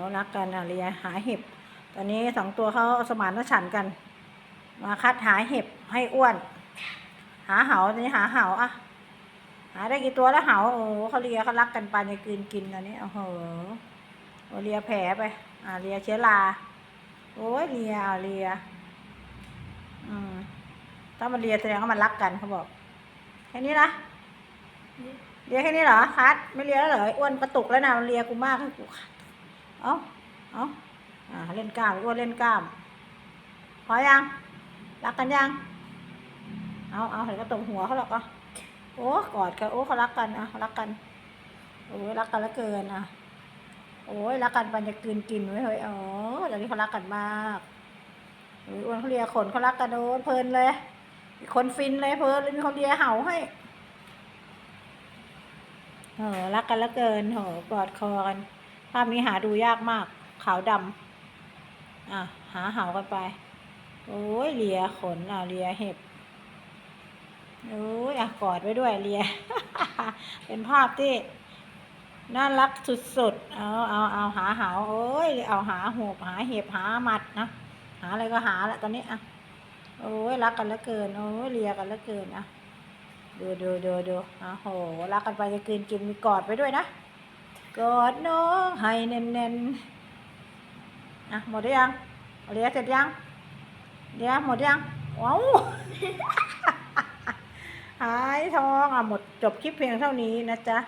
เขารักกันอะเลียหาเห็บ ตอนนี้สองตัวเขาสมานฉันกัน มาคัดหาเห็บให้อ้วน หาเหาตอนนี้หาเหาอะ หาได้กี่ตัวแล้วเหาโอ้โหเขาเลียเขารักกันปานจะกลืนกินตอนนี้โอ้โหโอ้เลียแผลไปอ่าเลียเชื้อราโอ้ยเลียเลีย อืมถ้ามันเลียแสดงว่ามันรักกันเขาบอกแค่นี้นะเลียแค่นี้เหรอคัดไม่เลียแล้วเหรออ้วนกระตุกแล้วนะมันเลียกูมากให้กูคัด เอาเอาอ่าเล่นกล้ามอ้วนเล่นกล้าม พอยัง รักกันยัง เอาเอาเห็นกระตุกหัวเขาหรอกอะโอ้กอดกันโอ้เขารักกันอะรักกันโอ้ยรักกันล้วเกินอะ โอ้ยรักกันปันจะกลืนกินไว้เฮ้ยอ๋อตอนนี้เขารักกันมากโอ้ยอ้วนเขาเลียขนเขารักกันโอ้เพลินเลยมีคนฟินเลยเพลินเลยมีคนเลียเห่าให้เออรักกันล้วเกินโหกอดคอกัน ภาพนี้หาดูยากมาก ขาวดำอะ หาเหากันไป โอ้ยเลียขนอะเลียเห็บโอ้ยอะกอดไว้ด้วยเลีย เป็นภาพที่น่ารักสุดๆ เอาเอาเอาหาเหาโอ้ยเอาหาหูบหาเห็บหาหมัดนะหาอะไรก็หาละตอนนี้อะโอ้ยรักกันแล้วเกินโอ้ยเลียกันแล้วเกินอะดูดูดูดูอะโหรักกันไปจะกินกินมีกอดไปด้วยนะ กอดน้องให้แน่นๆอะหมดยังเอาเลียเสร็จยังเดี๋ยวหมดยังว้าวหายท้องอะหมดจบคลิปเพียงเท่านี้นะจ๊ะ